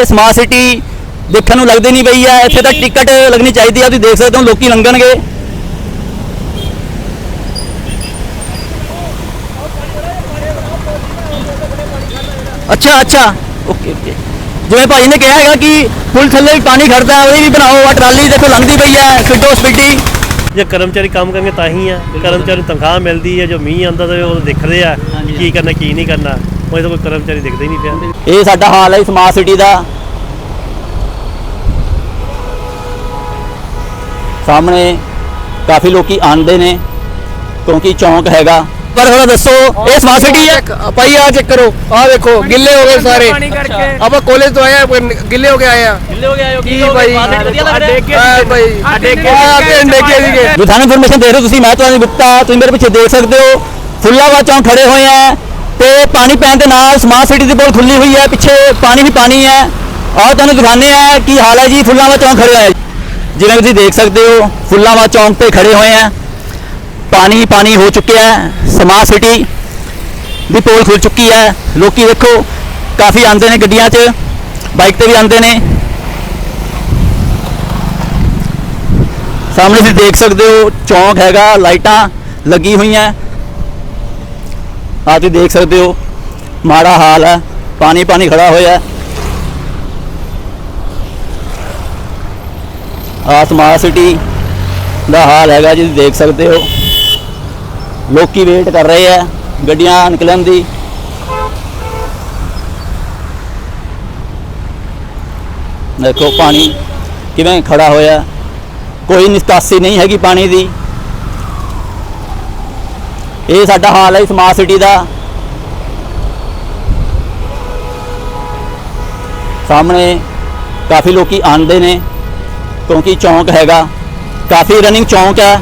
ਇਹ smart city ਦੇਖਣ ਨੂੰ ਲੱਗਦੀ ਨਹੀਂ ਪਈ ਹੈ ਇੱਥੇ ਤਾਂ ਟਿਕਟ ਲੱਗਣੀ ਚਾਹੀਦੀ ਆ ਤੁਸੀਂ ਦੇਖ ਸਕਦੇ ਹੋ ਲੋਕੀ ਲੰਘਣਗੇ। ਅੱਛਾ ਅੱਛਾ। Okay okay. ਜਿਵੇਂ ਭਾਈ ਨੇ ਕਿਹਾ ਹੈਗਾ ਕਿ ਪੁਲ ਥੱਲੇ ਵੀ ਪਾਣੀ ਖੜਦਾ ਹੈ ਉਹਦੀ ਵੀ ਬਣਾਓ ਆ ਟਰਾਲੀ ਦੇਖੋ ਲੰਘਦੀ ਪਈ ਹੈ ਫਿੱਟੋ ਸਪੀਡੀ। ਜੇ ਕਰਮਚਾਰੀ ਕੰਮ ਕਰਨਗੇ ਤਾਂ ਹੀ ਆ ਕਰਮਚਾਰੀ ਨੂੰ ਤਨਖਾਹ ਮਿਲਦੀ ਹੈ ਜੋ ਮੀਂਹ ਆਉਂਦਾ ਤਾਂ ਉਹ ਦਿਖਦੇ ਆ। ਕੀ ਕਰਨਾ ਕੀ ਨਹੀਂ ਕਰਨਾ। ਉਹ ਤਾਂ ਕੋਈ ਕਰਮਚਾਰੀ ਦਿਖਦਾ ਹੀ ਨਹੀਂ ਪਿਆ। ਇਹ ਸਾਡਾ ਹਾਲ ਹੈ ਸਮਾਰਟ ਸਿਟੀ ਦਾ। ਸਾਹਮਣੇ ਕਾਫੀ ਲੋਕੀ ਆਉਂਦੇ ਨੇ ਕਿਉਂਕਿ ਚੌਂਕ ਹੈਗਾ। ਪਰ ਥੋੜਾ ਦੱਸੋ ਇਹ ਸਮਾਰਟ ਸਿਟੀ ਹੈ? ਭਾਈ ਆ ਚੈੱਕ ਕਰੋ। ਆ ਦੇਖੋ ਗਿੱਲੇ ਹੋ ਗਏ ਸਾਰੇ। ਆਪਾਂ ਕਾਲਜ ਤੋਂ ਆਏ ਆ ਗਿੱਲੇ ਹੋ ਕੇ ਆਏ ਆ। ਕਿੱਲੇ ਹੋ ਕੀ ਭਾਈ? ਆ ਭਾਈ। ਆ ਕੇ ਕੇ ਡੇਕੇ ਸੀਗੇ। ਜੋ ਤੁਹਾਨੂੰ ਇਨਫੋਰਮੇਸ਼ਨ ਦੇ ਰਹੇ ਤੁਸੀਂ ਮੈਂ ਤੁਹਾਨੂੰ ਗੁਪਤਾ ਤੁਸੀਂ ਮੇਰੇ ਪਿੱਛੇ ਦੇਖ ਸਕਦੇ ਹੋ। ਫੁੱਲਾਵਾ ਚੌਂਕ ਖੜੇ ਹੋਏ ਆ। ਤੇ ਪਾਣੀ ਪੈਣ ਦੇ ਨਾਲ ਸਮਾਰਟ ਸਿਟੀ ਦੀ ਪੋਲ ਖੁੱਲੀ ਹੋਈ ਹੈ, ਪਿੱਛੇ ਪਾਣੀ ਹੀ ਪਾਣੀ ਹੈ। ਔਰ ਤੁਹਾਨੂੰ ਦਿਖਾਉਂਦੇ ਆ ਕੀ ਹਾਲ ਹੈ ਜੀ ਫੁੱਲਾਵਾ ਚੌਂਕ ਖੜੇ ਹੋਏ ਜਿਵੇਂ ਤੁਸੀਂ ਦੇਖ ਸਕਦੇ ਹੋ ਫੁੱਲਾਵਾ ਚੌਂਕ ਤੇ ਖੜੇ ਹੋਏ ਆ। ਪਾਣੀ ਪਾਣੀ ਹੋ ਚੁੱਕਿਆ ਹੈ ਸਮਾਰਟ ਸਿਟੀ ਦੀ ਪੋਲ ਖੁੱਲ ਚੁੱਕੀ ਹੈ। ਲੋਕੀ ਦੇਖੋ ਕਾਫੀ ਆਉਂਦੇ ਨੇ ਗੱਡੀਆਂ 'ਚ ਬਾਈਕ ਤੇ ਵੀ ਆਉਂਦੇ ਨੇ। ਸਾਹਮਣੇ ਤੁਸੀਂ ਦੇਖ ਸਕਦੇ ਹੋ, ਚੌਂਕ ਹੈਗਾ, ਲਾਈਟਾਂ ਲੱਗੀ ਹੋਈਆਂ। ਆ ਤੁਸੀਂ ਦੇਖ ਸਕਦੇ ਹੋ, ਮਾੜਾ ਹਾਲ ਹੈ, ਪਾਣੀ ਪਾਣੀ ਖੜਾ ਹੋਇਆ ਹੈ। ਆ ਸਮਾਰਟ ਸਿਟੀ ਦਾ ਹਾਲ ਹੈਗਾ ਜੀ ਦੇਖ ਸਕਦੇ ਹੋ। ਲੋਕੀ ਵੇਟ ਕਰ ਰਹੇ ਆ ਗੱਡੀਆਂ ਨਿਕਲਣ ਦੀ। ਦੇਖੋ ਪਾਣੀ ਕਿਵੇਂ ਖੜਾ ਹੋਇਆ ਕੋਈ ਨਿਕਾਸੀ ਨਹੀਂ ਹੈਗੀ ਪਾਣੀ ਦੀ। ਇਹ ਸਾਡਾ ਹਾਲ ਹੈ ਸਮਾਰਟ ਸਿਟੀ ਦਾ। ਸਾਹਮਣੇ ਕਾਫੀ ਲੋਕੀ ਆਉਂਦੇ ਨੇ, ਕਿਉਂਕਿ ਚੌਂਕ ਹੈਗਾ। ਕਾਫੀ ਰਨਿੰਗ ਚੌਂਕ ਹੈ।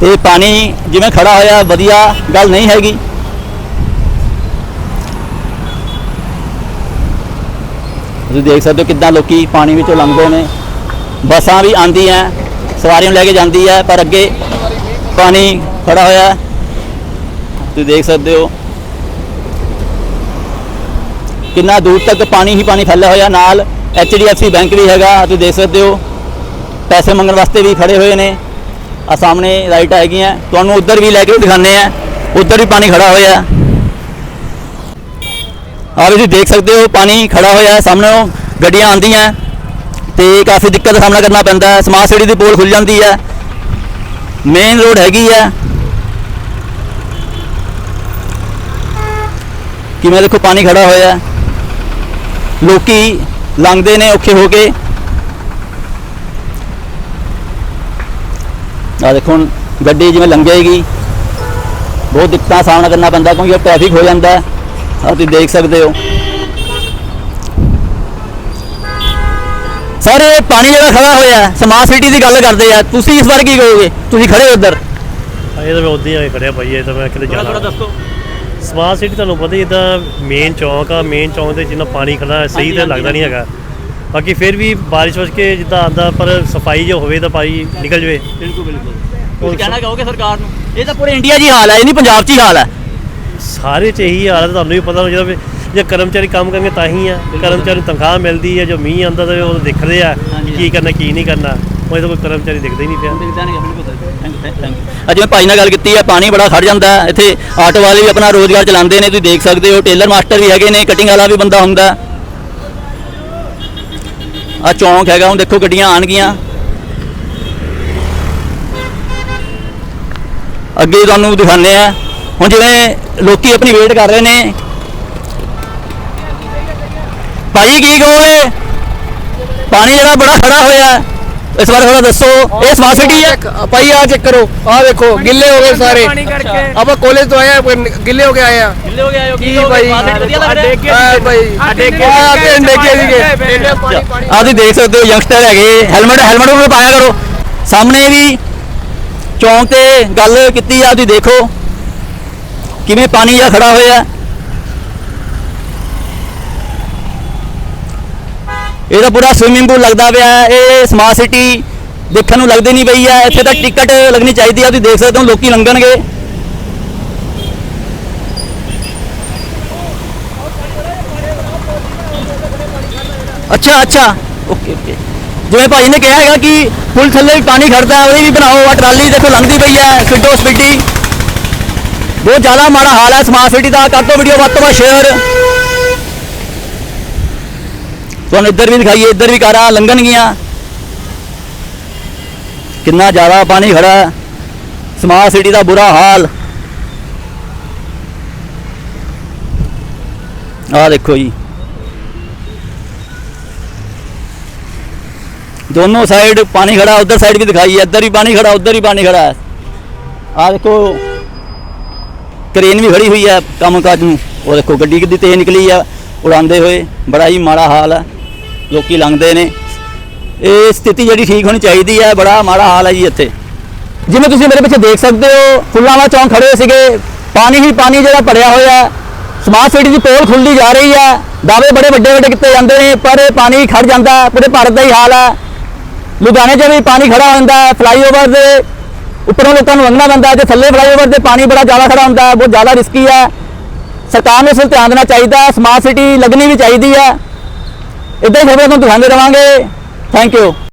ਤੇ ਪਾਣੀ ਜਿਵੇਂ ਖੜਾ ਹੋਇਆ, ਵਧੀਆ ਗੱਲ ਨਹੀਂ ਹੈਗੀ। ਤੁਸੀਂ ਦੇਖ ਸਕਦੇ ਹੋ ਕਿੱਦਾਂ ਲੋਕੀ ਪਾਣੀ ਵਿੱਚੋਂ ਲੰਘਦੇ ਨੇ। ਬੱਸਾਂ ਵੀ ਆਉਂਦੀਆਂ, ਸਵਾਰੀਆਂ ਨੂੰ ਲੈ ਕੇ ਜਾਂਦੀ ਹੈ, ਪਰ ਅੱਗੇ ਪਾਣੀ ਖੜਾ ਹੋਇਆ ਤੁਸੀਂ ਦੇਖ ਸਕਦੇ ਹੋ। ਕਿੰਨਾ ਦੂਰ ਤੱਕ ਪਾਣੀ ਹੀ ਪਾਣੀ ਫੈਲਿਆ ਹੋਇਆ ਨਾਲ HDFC ਬੈਂਕ ਵੀ ਹੈਗਾ ਤੁਸੀਂ ਦੇਖ ਸਕਦੇ ਹੋ। ਪੈਸੇ ਮੰਗਣ ਵਾਸਤੇ ਵੀ ਖੜੇ ਹੋਏ ਨੇ। ਆ ਸਾਹਮਣੇ ਲਾਈਟਾਂ ਹੈਗੀਆਂ। ਤੁਹਾਨੂੰ ਉੱਧਰ ਵੀ ਲੈ ਕੇ ਦਿਖਾਉਂਦੇ ਆ ਉੱਧਰ ਵੀ ਪਾਣੀ ਖੜਾ ਹੋਇਆ ਹੈ। ਆ ਵੀ ਤੁਸੀਂ ਦੇਖ ਸਕਦੇ ਹੋ, ਪਾਣੀ ਖੜਾ ਹੋਇਆ ਹੈ। ਸਾਹਮਣੇ ਗੱਡੀਆਂ ਆਉਂਦੀਆਂ ਤੇ ਕਾਫੀ ਦਿੱਕਤ ਦਾ ਸਾਹਮਣਾ ਕਰਨਾ ਪੈਂਦਾ ਹੈ। ਸਮਾਰਟ ਸਿਟੀ ਦੀ ਪੋਲ ਖੁੱਲ ਜਾਂਦੀ ਹੈ। ਮੇਨ ਰੋਡ ਹੈਗੀ ਹੈ ਕਿਵੇਂ ਦੇਖੋ, ਪਾਣੀ ਖੜਾ ਹੋਇਆ। ਹੈ ਲੋਕੀ ਲੰਘਦੇ ਨੇ ਔਖੇ ਹੋ ਕੇ। ਆ ਦੇਖੋ ਹੁਣ ਗੱਡੀ ਜਿਵੇਂ ਲੰਘੇਗੀ। ਬਹੁਤ ਦਿੱਕਤਾਂ ਦਾ ਸਾਹਮਣਾ ਕਰਨਾ ਪੈਂਦਾ ਕਿਉਂਕਿ ਟ੍ਰੈਫਿਕ ਹੋ ਜਾਂਦਾ। ਹੈ ਆਹ ਤੁਸੀਂ ਦੇਖ ਸਕਦੇ ਹੋ। ਸਰ ਇਹ ਪਾਣੀ ਜਿਹੜਾ ਖੜਾ ਹੋਇਆ ਹੈ, ਸਮਾਰਟ ਸਿਟੀ ਦੀ ਗੱਲ ਕਰਦੇ ਆ। ਤੁਸੀਂ ਇਸ ਬਾਰੇ ਕੀ ਕਹੋਗੇ? ਤੁਸੀਂ ਖੜੇ ਹੋ ਉੱਧਰ ਇਹ ਤਾਂ ਮੈਂ ਉਦਾਂ ਹੀ ਆ ਕੇ ਖੜਿਆ ਭਾਈ ਇਹ ਤਾਂ ਮੈਂ ਕਿਤੇ ਜਾਣਾ। ਦੱਸੋ। ਸਮਾਰਟ ਸਿਟੀ ਤੁਹਾਨੂੰ ਪਤਾ ਹੀ ਇਦਾਂ ਮੇਨ ਚੌਂਕ ਆ ਮੇਨ ਚੌਂਕ ਤੇ ਜਿੰਨਾ ਪਾਣੀ ਖੜਾ ਹੈ, ਸਹੀ ਤਾਂ ਲੱਗਦਾ ਨਹੀਂ ਹੈਗਾ। ਬਾਕੀ ਫਿਰ ਵੀ ਬਾਰਿਸ਼ ਵਸ ਕੇ ਜਿੱਦਾਂ ਆਂਦਾ ਪਰ ਸਫ਼ਾਈ ਜੋ ਹੋਵੇ ਤਾਂ ਭਾਈ ਨਿਕਲ ਜਵੇ। ਬਿਲਕੁਲ ਬਿਲਕੁਲ। ਤੁਸੀਂ ਕਹਿਣਾ ਕਹੋਗੇ ਸਰਕਾਰ ਨੂੰ? ਇਹ ਤਾਂ ਪੂਰੇ ਇੰਡੀਆ 'ਚ ਹੀ ਹਾਲ ਹੈ ਇਹ ਨਹੀਂ ਪੰਜਾਬ 'ਚ ਹੀ ਹਾਲ ਹੈ। ਸਾਰੇ ਚ ਇਹੀ ਹਾਲਤ ਤੁਹਾਨੂੰ ਵੀ ਪਤਾ ਜਦੋਂ ਵੀ ਜੇ ਕਰਮਚਾਰੀ ਕੰਮ ਕਰਨਗੇ ਤਾਂ ਹੀ ਆ। ਕਰਮਚਾਰੀ ਨੂੰ ਤਨਖਾਹ ਮਿਲਦੀ ਹੈ ਜੋ ਮੀਂਹ ਆਉਂਦਾ ਤਾਂ ਉਹ ਦਿਖਦੇ ਆ ਕੀ ਕਰਨਾ ਕੀ ਨਹੀਂ ਕਰਨਾ। ਉਹ ਤਾਂ ਕੋਈ ਕਰਮਚਾਰੀ ਦਿਖਦਾ ਹੀ ਨਹੀਂ ਪਿਆ। ਅੱਜ ਮੈਂ ਭਾਈ ਨਾਲ ਗੱਲ ਕੀਤੀ ਹੈ ਪਾਣੀ ਬੜਾ ਖੜ ਜਾਂਦਾ ਹੈ। ਇੱਥੇ ਆਟੋ ਵਾਲੇ ਵੀ ਆਪਣਾ ਰੋਜ਼ਗਾਰ ਚਲਾਉਂਦੇ ਨੇ ਤੁਸੀਂ ਦੇਖ ਸਕਦੇ ਹੋ। ਟੇਲਰ ਮਾਸਟਰ ਵੀ ਹੈਗੇ ਨੇ ਕਟਿੰਗ ਵਾਲਾ ਵੀ ਬੰਦਾ ਹੁੰਦਾ। ਆ ਚੌਂਕ ਹੈਗਾ ਹੁਣ ਦੇਖੋ ਗੱਡੀਆਂ ਆਣਗੀਆਂ ਅੱਗੇ ਤੁਹਾਨੂੰ ਦਿਖਾਉਂਦੇ ਆ। ਹੁਣ ਜਿਵੇਂ ਲੋਕੀ ਆਪਣੀ ਵੇਟ ਕਰ ਰਹੇ ਨੇ ਭਾਈ ਕੀ ਕਹੋਗੇ ਪਾਣੀ ਜਿਹੜਾ ਬੜਾ ਖੜਾ ਹੋਇਆ ਇਸ ਬਾਰੇ ਥੋੜਾ ਦੱਸੋ ਇਹ ਸਮਾਰਟ ਸਿਟੀ ਹੈ? ਭਾਈ ਆ ਚੈੱਕ ਕਰੋ ਆ ਦੇਖੋ ਗਿੱਲੇ ਹੋ ਗਏ ਸਾਰੇ। ਆਪਾਂ ਕਾਲਜ ਤੋਂ ਆਏ ਆ ਗਿੱਲੇ ਹੋ ਕੇ ਆਏ ਆ। ਕਿੱਲੇ ਹੋ ਗਿਆ ਕੀ ਭਾਈ? ਆ ਭਾਈ। ਆ ਕੇ ਡੇਕੇ ਸੀਗੇ। ਆ ਤੁਸੀਂ ਦੇਖ ਸਕਦੇ ਹੋ ਯੰਗਸਟਰ ਹੈਗੇ। ਹੈਲਮਟ ਹੈਲਮਟ ਵੀ ਪਾਇਆ ਕਰੋ। ਸਾਹਮਣੇ ਵੀ ਚੌਂਕ ਤੇ ਗੱਲ ਕੀਤੀ ਆ ਤੁਸੀਂ ਦੇਖੋ। ਕਿਵੇਂ ਪਾਣੀ ਆ ਖੜਾ ਹੋਇਆ ਇਹ ਤਾਂ ਪੂਰਾ ਸਵਿਮਿੰਗ ਪੂਲ ਲੱਗਦਾ ਪਿਆ ਹੈ। ਇਹ ਸਮਾਰਟ ਸਿਟੀ ਦੇਖਣ ਨੂੰ ਲੱਗਦੀ ਨਹੀਂ ਪਈ ਹੈ, ਇੱਥੇ ਤਾਂ ਟਿਕਟ ਲੱਗਣੀ ਚਾਹੀਦੀ ਆ ਤੁਸੀਂ ਦੇਖ ਸਕਦੇ ਹੋ, ਲੋਕੀ ਲੰਘਣਗੇ। ਅੱਛਾ ਅੱਛਾ। ਓਕੇ ਓਕੇ ਜਿਵੇਂ ਭਾਜੀ ਨੇ ਕਿਹਾ ਹੈਗਾ ਕਿ ਪੁਲ ਥੱਲੇ ਵੀ ਪਾਣੀ ਖੜਦਾ ਉਹਦੀ ਵੀ ਬਣਾਓ ਆ ਟਰਾਲੀ ਦੇਖੋ ਲੰਘਦੀ ਪਈ ਹੈ ਸਿੱਧੋ ਸਪੀਡੀ। ਬਹੁਤ ਜ਼ਿਆਦਾ ਮਾੜਾ ਹਾਲ ਹੈ ਸਮਾਰਟ ਸਿਟੀ ਦਾ। ਕਰ ਦਿਓ ਵੀਡੀਓ ਵੱਧ ਤੋਂ ਵੱਧ ਸ਼ੇਅਰ ਤੁਹਾਨੂੰ ਇੱਧਰ ਵੀ ਦਿਖਾਈਏ, ਇੱਧਰ ਵੀ ਕਾਰਾਂ ਲੰਘਣਗੀਆਂ। ਕਿੰਨਾ ਜ਼ਿਆਦਾ ਪਾਣੀ ਖੜਾ ਸਮਾਰਟ ਸਿਟੀ ਦਾ ਬੁਰਾ ਹਾਲ। ਆ ਦੇਖੋ ਜੀ। ਦੋਨੋਂ ਸਾਈਡ ਪਾਣੀ ਖੜਾ, ਉਧਰ ਸਾਈਡ ਵੀ ਦਿਖਾਈ ਹੈ। ਇੱਧਰ ਵੀ ਪਾਣੀ ਖੜਾ, ਉਧਰ ਵੀ ਪਾਣੀ ਖੜਾ ਹੈ। ਆਹ ਦੇਖੋ ਕ੍ਰੇਨ ਵੀ ਖੜੀ ਹੋਈ ਹੈ ਕੰਮ ਕਾਜ ਨੂੰ। ਉਹ ਦੇਖੋ, ਗੱਡੀ ਕਿੱਦੀ ਤੇਜ਼ ਨਿਕਲੀ ਆ ਉਡਾਉਂਦੇ ਹੋਏ ਬੜਾ ਹੀ ਮਾੜਾ ਹਾਲ ਹੈ। ਲੋਕੀ ਲੰਘਦੇ ਨੇ। ਇਹ ਸਥਿਤੀ ਜਿਹੜੀ ਠੀਕ ਹੋਣੀ ਚਾਹੀਦੀ ਹੈ ਬੜਾ ਮਾੜਾ ਹਾਲ ਹੈ ਜੀ ਇੱਥੇ। ਜਿਵੇਂ ਤੁਸੀਂ ਮੇਰੇ ਪਿੱਛੇ ਦੇਖ ਸਕਦੇ ਹੋ ਫੁੱਲਾਂ ਫੁੱਲਾਵਾ ਚੌਂਕ ਖੜੇ ਸੀਗੇ। ਪਾਣੀ ਹੀ ਪਾਣੀ ਜਿਹੜਾ ਭਰਿਆ ਹੋਇਆ। ਸਮਾਰਟ ਸਿਟੀ ਦੀ ਪੋਲ ਖੁੱਲਦੀ ਜਾ ਰਹੀ ਹੈ ਦਾਅਵੇ ਬੜੇ ਵੱਡੇ ਵੱਡੇ ਕੀਤੇ ਜਾਂਦੇ ਨੇ, ਪਰ ਇਹ ਪਾਣੀ ਖੜ ਜਾਂਦਾ, ਪੂਰੇ ਭਾਰਤ ਦਾ ਹੀ ਹਾਲ ਹੈ ਲੁਧਿਆਣੇ 'ਚ ਵੀ ਪਾਣੀ ਖੜਾ ਹੁੰਦਾ ਹੈ ਫਲਾਈਓਵਰ ਦੇ ਉੱਪਰੋਂ ਲੋਕਾਂ ਨੂੰ ਲੰਘਣਾ ਪੈਂਦਾ ਹੈ ਤੇ ਥੱਲੇ ਫਲਾਈਓਵਰ ਤੇ ਪਾਣੀ ਬੜਾ ਜ਼ਿਆਦਾ ਖੜਾ ਹੁੰਦਾ ਹੈ ਬਹੁਤ ਜ਼ਿਆਦਾ ਰਿਸਕੀ ਹੈ ਸਰਕਾਰ ਨੂੰ ਇਸ ਵੱਲ ਧਿਆਨ ਦੇਣਾ ਚਾਹੀਦਾ ਸਮਾਰਟ ਸਿਟੀ ਲੱਗਣੀ ਵੀ ਚਾਹੀਦੀ ਹੈ ਇਦਾਂ ਹੀ ਖਬਰਾਂ ਤੁਹਾਨੂੰ ਦਿਖਾਉਂਦੇ ਰਵਾਂਗੇ। Thank you